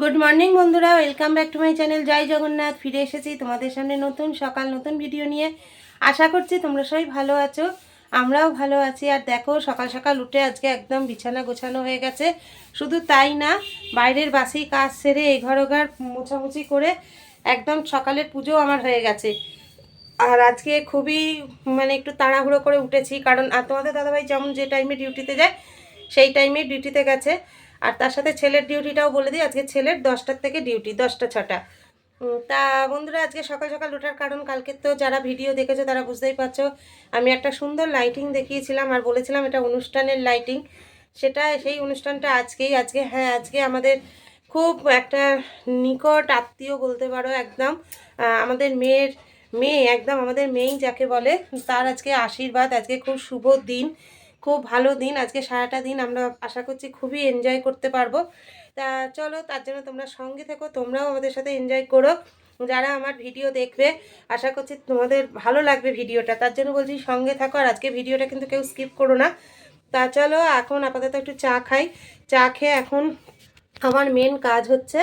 Good morning বন্ধুরা। Welcome back to my channel জয় জগন্নাথ ফিরে এসেছি তোমাদের সামনে নতুন সকাল, নতুন ভিডিও নিয়ে। আশা করছি তোমরা সবাই ভালো আছো, আমরাও ভালো আছি। আর দেখো, সকাল সকাল উঠে আজকে একদম বিছানা গোছানো হয়ে গেছে। শুধু তাই না, বাইরের বাসি কাজ সেরে এই ঘর ওঘর মোছামুছি করে একদম সকালের পুজো আমার হয়ে গেছে। আর আজকে খুবই মানে একটু তাড়াহুড়ো করে উঠেছি। কারণ, আর তোমাদের দাদাভাই যেমন যে টাইমে ডিউটিতে যায়, সেই টাইমে ডিউটিতে গেছে। আর তার সাথে ছেলের ডিউটিটাও বলে দিই, আজকে ছেলের দশটার থেকে ডিউটি, দশটা, ছটা। তা বন্ধুরা, আজকে সকাল সকাল ওঠার কারণ, কালকে তো যারা ভিডিও দেখেছ তারা বুঝতেই পারছ, আমি একটা সুন্দর লাইটিং দেখিয়েছিলাম আর বলেছিলাম এটা অনুষ্ঠানের লাইটিং সেটা, সেই অনুষ্ঠানটা আজকেই, আজকে হ্যাঁ আজকে আমাদের খুব একটা নিকট আত্মীয় বলতে পারো একদম। আমাদের মেয়ের মেয়ে, একদম আমাদের মেয়েই যাকে বলে, তার আজকে আশীর্বাদ, আজকে খুব শুভ দিন। খুব ভালো দিন। আজকে সারাটা দিন আমরা আশা করছি খুবই এনজয় করতে পারব। তা চলো, তার জন্য তোমরা সঙ্গে থেকো, তোমরাও আমাদের সাথে এনজয় করো। যারা আমার ভিডিও দেখবে, আশা করছি তোমাদের ভালো লাগবে ভিডিওটা তার জন্য বলছি সঙ্গে থাকো আর আজকে ভিডিওটা কিন্তু কেউ স্কিপ করো না। তা চলো, এখন আপাতত একটু চা খাই। চা খেয়ে এখন আমার মেন কাজ হচ্ছে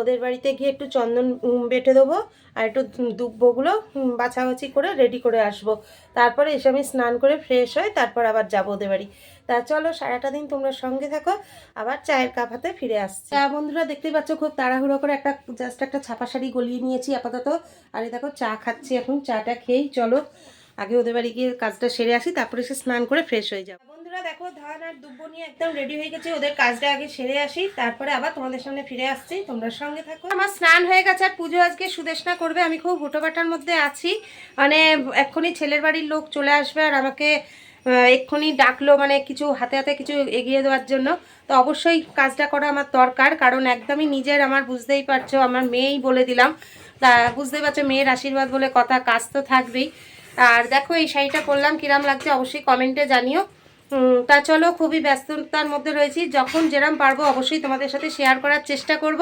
ওদের বাড়িতে গিয়ে একটু চন্দন বেটে দেবো আর একটু দুব্বগুলো বাছাবাছি করে রেডি করে আসব। তারপরে এসে আমি স্নান করে ফ্রেশ হয়ে তারপর আবার যাব ওদের বাড়ি। তা চলো সারাটা দিন তোমরা সঙ্গে থাকো, আবার চায়ের কাপ হাতে ফিরে আসছি। চা বন্ধুরা দেখতেই পাচ্ছ খুব তাড়াহুড়ো করে একটা জাস্ট একটা ছাপা শাড়ি গলিয়ে নিয়েছি আপাতত। আর দেখো চা খাচ্ছি এখন, চাটা খেয়েই চলো। আগে ওদের বাড়ি গিয়ে কাজটা সেরে আসি তারপরে সে স্নান করে ফ্রেশ হয়ে যাব। বন্ধুরা দেখো ধান আর দুব্বো নিয়ে একদম রেডি হয়ে গেছে ওদের কাজটা আগে সেরে আসি তারপরে আবার তোমাদের সামনে ফিরে আসছি তোমরা সঙ্গে থাকো। আমার স্নান হয়ে গেছে আর পুজো আজকে সুদেশনা করবে আমি খুব হুটোপাটার মধ্যে আছি মানে এক্ষুনি ছেলের বাড়ির লোক চলে আসবে আর আমাকে এক্ষুনি ডাকলো মানে কিছু হাতে হাতে কিছু এগিয়ে দেওয়ার জন্য। তো অবশ্যই কাজটা করা আমার দরকার কারণ একদমই নিজের আমার বুঝতেই পারছ আমার মেয়েই বলে দিলাম। তা বুঝতেই পারছ মেয়ের আশীর্বাদ বলে কথা কাজ তো থাকবেই। আর দেখো এই শাড়িটা করলাম কিরাম লাগছে অবশ্যই কমেন্টে জানিও। তা চলো, খুবই ব্যস্ততার মধ্যে রয়েছি। যখন যেরাম পারব অবশ্যই তোমাদের সাথে শেয়ার করার চেষ্টা করব।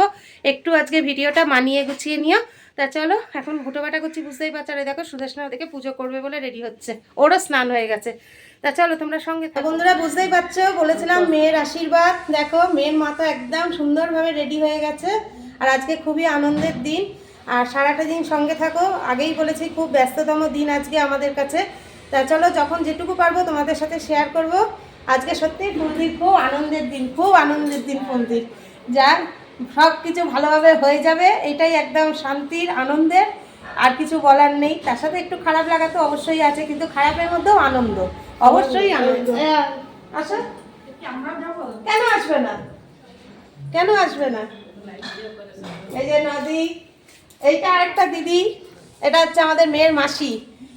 একটু আজকে ভিডিওটা মানিয়ে গুছিয়ে নিও। তা চলো, এখন হুটোবাটা করছি, বুঝতেই পারছ। আর দেখো সুদেশনা দেখে পুজো করবে বলে রেডি হচ্ছে। ওরও স্নান হয়ে গেছে। তা চলো, তোমরা সঙ্গে। বন্ধুরা, বুঝতেই পারছ, বলেছিলাম মেয়ের আশীর্বাদ। দেখো, মেয়ের মাথা একদম সুন্দরভাবে রেডি হয়ে গেছে। আর আজকে খুবই আনন্দের দিন। আর সারাটা দিন সঙ্গে থাকো। আগেই বলেছি খুব ব্যস্ততম দিন আজকে আমাদের কাছে। তা চলো যখন যেটুকু পারব তোমাদের সাথে শেয়ার করব। আজকে সত্যি ফুলদির খুব আনন্দের দিন খুব আনন্দের দিন ফুলদির যাক সব কিছু ভালোভাবে হয়ে যাবে এটাই একদম শান্তির আনন্দের। আর কিছু বলার নেই। তার সাথে একটু খারাপ লাগা তো অবশ্যই আছে কিন্তু খারাপের মধ্যেও আনন্দ। অবশ্যই আনন্দ। আচ্ছা। কেন আসবে না? কেন আসবে না? এই যে নদী এইটা আরেকটা দিদি। এটা হচ্ছে আমাদের মেয়ের মাসি।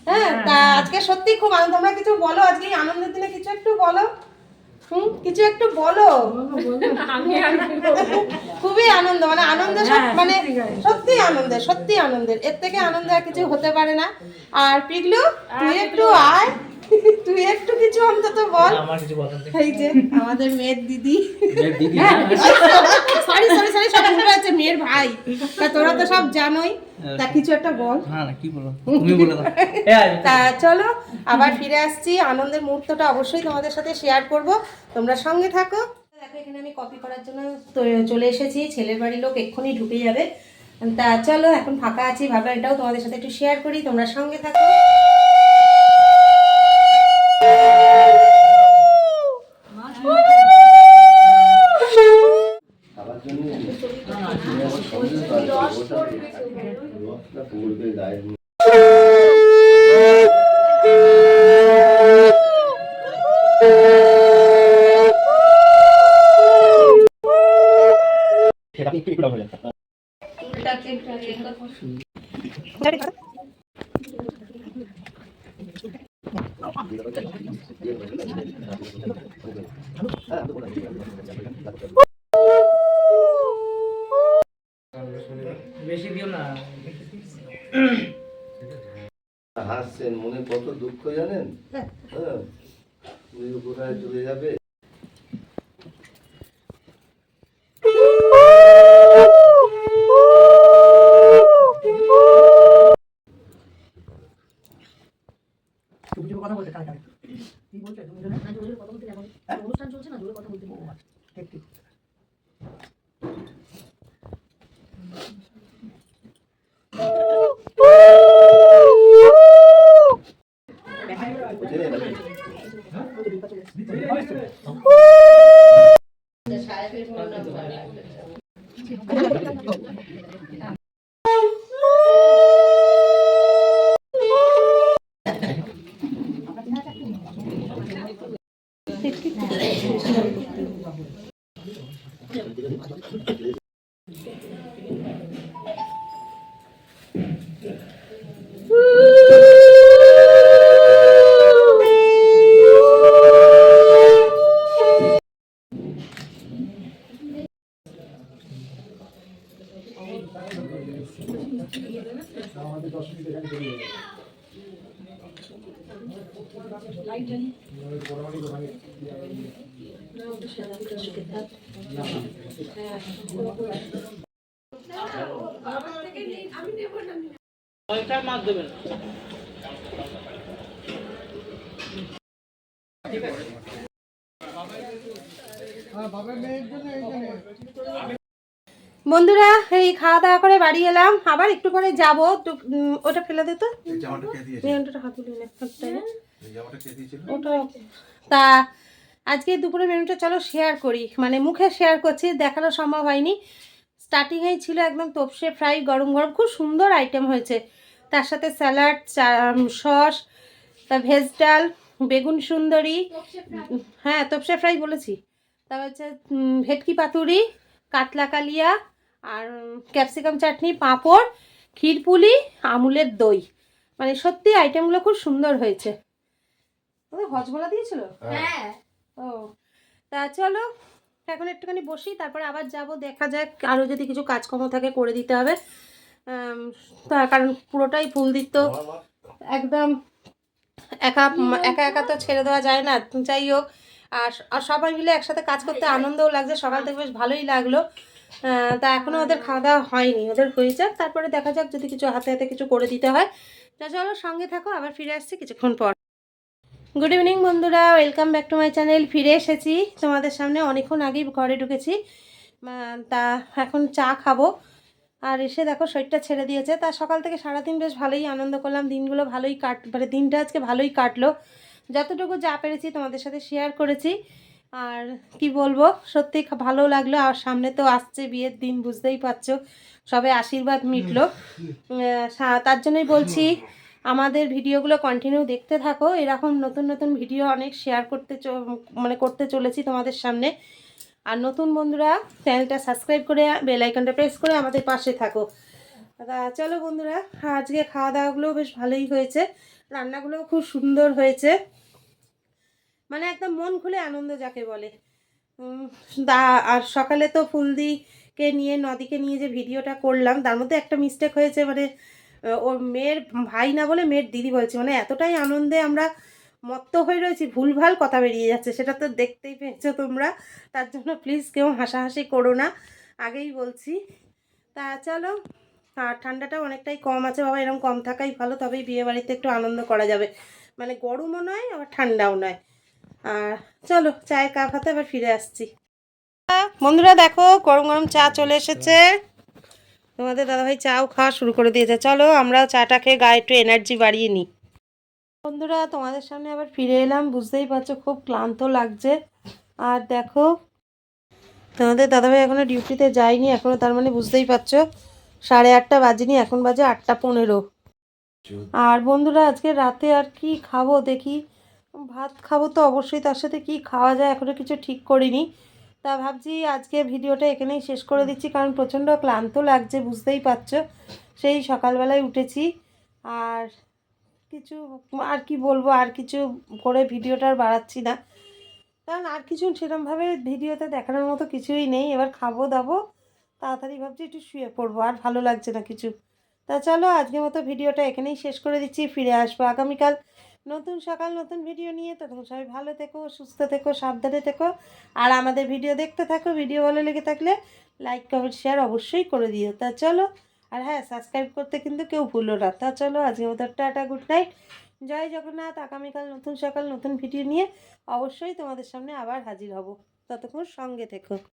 হ্যাঁ তা আজকে সত্যি খুব আনন্দ। তোমরা কিছু বলো? আজকে এই আনন্দের দিনে কিছু একটু বলো? হুম কিছু একটু বলো? খুবই আনন্দ মানে আনন্দ সব- মানে সত্যি আনন্দের সত্যি আনন্দের। এর থেকে আনন্দ আর কিছু হতে পারে না। আর পিগলু তুই একটু আয়। তুই একটু কিছু অন্তত বল। এই যে আমাদের মেয়ের দিদি। মেয়ের দিদি সরি সরি সরি সব ভুলে আছে মেয়ের ভাই। তা তোরা তো সব জানোই। তা কিছু একটা বল। হ্যাঁ না কি বলো? তুমি বলে দাও। তা চলো আবার ফিরে আসছি। আনন্দের মুহূর্তটা অবশ্যই তোমাদের সাথে শেয়ার করব। তোমরা সঙ্গে থাকো। দেখো এখানে আমি কপি করার জন্য চলে এসেছি। ছেলের বাড়ির লোক এক্ষুনি ঢুকে যাবে। তা চলো এখন ফাঁকা আছি। ভাবলাম এটাও তোমাদের সাথে একটু শেয়ার করি। তোমরা সঙ্গে থাকো। খাবার জন্য রসটা পড়বে গায়ের মধ্যে। সেটা একটু একটু বলে বেশি দিও না হাসছেন মনে কত দুঃখ জানেন? হ্যাঁ। তুমি কোথায় চলে যাবে। বন্ধুরা এই খাওয়া দাওয়া করে বাড়ি এলাম। আবার একটু পরে যাব। ওটা ফেলে দে তো। জামাটা কে দিয়েছে? নিয়ন্ত্রণটা হাত তুলে নে, হাতটা নে। এই জামাটা কে দিয়েছিল? ওটা তা আজকে দুপুরের মেনুটা চলো শেয়ার করি। মানে মুখে শেয়ার করছি দেখানো সম্ভব হয়নি। স্টার্টিংয়েই ছিল একদম তপসে ফ্রাই গরম গরম। খুব সুন্দর আইটেম হয়েছে। তার সাথে স্যালাড সস তা ভেজ ডাল বেগুন সুন্দরী। হ্যাঁ তপসে ফ্রাই বলেছি। তারপর হচ্ছে ভেটকি পাতুরি কাতলা কালিয়া আর ক্যাপসিকাম চাটনি পাঁপড় ক্ষীরপুলি আমুলের দই। মানে সত্যি আইটেমগুলো খুব সুন্দর হয়েছে। হজমলা দিয়েছিল? হ্যাঁ। ও তা চলো এখন একটুখানি বসি তারপরে আবার যাব দেখা যাক আরও যদি কিছু কাজকর্ম থাকে করে দিতে হবে। কারণ পুরোটাই ফুল দিত। একদম একা একা একা তো ছেড়ে দেওয়া যায় না। যাই হোক আর আর সবাই মিলে একসাথে কাজ করতে আনন্দও লাগছে সকাল থেকে বেশ ভালোই লাগল। তা এখনও ওদের খাওয়া দাওয়া হয়নি ওদের হয়ে যাক তারপরে দেখা যাক যদি কিছু হাতে হাতে কিছু করে দিতে হয়। তা চলো সঙ্গে থাকো আবার ফিরে আসছি কিছুক্ষণ পর। গুড ইভিনিং বন্ধুরা। Welcome back to my channel ফিরে এসেছি। তোমাদের সামনে অনেকক্ষণ আগেই ঘরে ঢুকেছি। তা এখন চা খাব। আর এসে দেখো, শরীরটা ছেড়ে দিয়েছে। তা সকাল থেকে সারাদিন বেশ ভালোই আনন্দ করলাম। দিনগুলো ভালোই কাট মানে দিনটা আজকে ভালোই কাটলো। যতটুকু যা পেরেছি তোমাদের সাথে শেয়ার করেছি। আর কি বলব, সত্যি ভালো লাগল। আর সামনে তো আসছে বিয়ের দিন, বুঝতেই পারছ। সবে আশীর্বাদ মিটলো। তার জন্যই বলছি আমাদের ভিডিওগুলো কন্টিনিউ দেখতে থাকো। এরকম নতুন নতুন ভিডিও অনেক শেয়ার করতে মানে করতে চলেছি তোমাদের সামনে। আর নতুন বন্ধুরা চ্যানেলটা সাবস্ক্রাইব করে বেল আইকনটা প্রেস করে আমাদের পাশে থাকো। চলো বন্ধুরা, আজকে খাওয়া দাওয়াগুলোও বেশ ভালোই হয়েছে। রান্নাগুলোও খুব সুন্দর হয়েছে। মানে একদম মন খুলে আনন্দ যাকে বলে। দা, আর সকালে তো ফুলদিকে নিয়ে, নদীকে নিয়ে যে ভিডিওটা করলাম, তার মধ্যে একটা মিস্টেক হয়েছে মানে ওর মেয়ের ভাই না বলে মেয়ের দিদি বলছে। মানে এতটাই আনন্দে আমরা মত্ত হয়ে রয়েছি, ভুলভাল কথা বেরিয়ে যাচ্ছে, সেটা তো দেখতেই পেয়েছ তোমরা। তার জন্য প্লিজ কেউ হাসাহাসি করো না, আগেই বলছি। তা চলো, আর ঠান্ডাটা অনেকটাই কম আছে, বাবা এরকম কম থাকাই ভালো, তবেই বিয়ে বাড়িতে একটু আনন্দ করা যাবে। মানে গরমও নয়, আবার ঠান্ডাও নয়। আর চলো চায়ের কাপ হাতে আবার ফিরে আসছি। বন্ধুরা দেখো, গরম গরম চা চলে এসেছে। তোমাদের দাদাভাই চাও, খাওয়া শুরু করে দিয়েছে। চলো আমরাও চাটা খেয়ে গায়ে একটু এনার্জি বাড়িয়ে নিই। বন্ধুরা, তোমাদের সামনে আবার ফিরে এলাম। বুঝতেই পারছ, খুব ক্লান্ত লাগছে। আর দেখো, তোমাদের দাদাভাই এখনও ডিউটিতে যায়নি, এখনও তার মানে বুঝতেই পারছ, সাড়ে আটটা বাজেনি, এখন বাজে আটটা পনেরো। আর বন্ধুরা, আজকে রাতে আর কি খাব দেখি। ভাত খাব তো অবশ্যই, তার সাথে কি খাওয়া যায় এখনও কিছু ঠিক করিনি। তা ভাবছি আজকে ভিডিওটা এখানেই শেষ করে দিচ্ছি, কারণ প্রচণ্ড ক্লান্ত লাগছে, বুঝতেই পারছ। সেই সকালবেলায় উঠেছি আর কিছু আর কি বলব, আর কিছু করে ভিডিওটা আর বাড়াচ্ছি না। কারণ আর কিছু সেরকমভাবে ভিডিওতে দেখানোর মতো কিছুই নেই, এবার খাব দাবো, তাড়াতাড়ি ভাবছি একটু শুয়ে পড়ব, আর ভালো লাগছে না কিছু। তা চলো আজকের মতো ভিডিওটা এখানেই শেষ করে দিচ্ছি, ফিরে আসব আগামীকাল। নতুন সকাল, নতুন ভিডিও নিয়ে। ততক্ষণ সবাই ভালো থেকো, সুস্থ থেকো, সাবধানে থেকো। আর আমাদের ভিডিও দেখতে থাকো ভিডিও ভালো লেগে থাকলে লাইক কমেন্ট শেয়ার অবশ্যই করে দিও। তা চলো, আর হ্যাঁ সাবস্ক্রাইব করতে কিন্তু কেউ ভুলো না। তা চলো আজকে মতো টাটা গুড নাইট জয় জগন্নাথ, আগামীকাল নতুন সকাল, নতুন ভিডিও নিয়ে অবশ্যই তোমাদের সামনে আবার হাজির হব। ততক্ষণ সঙ্গে থেকো।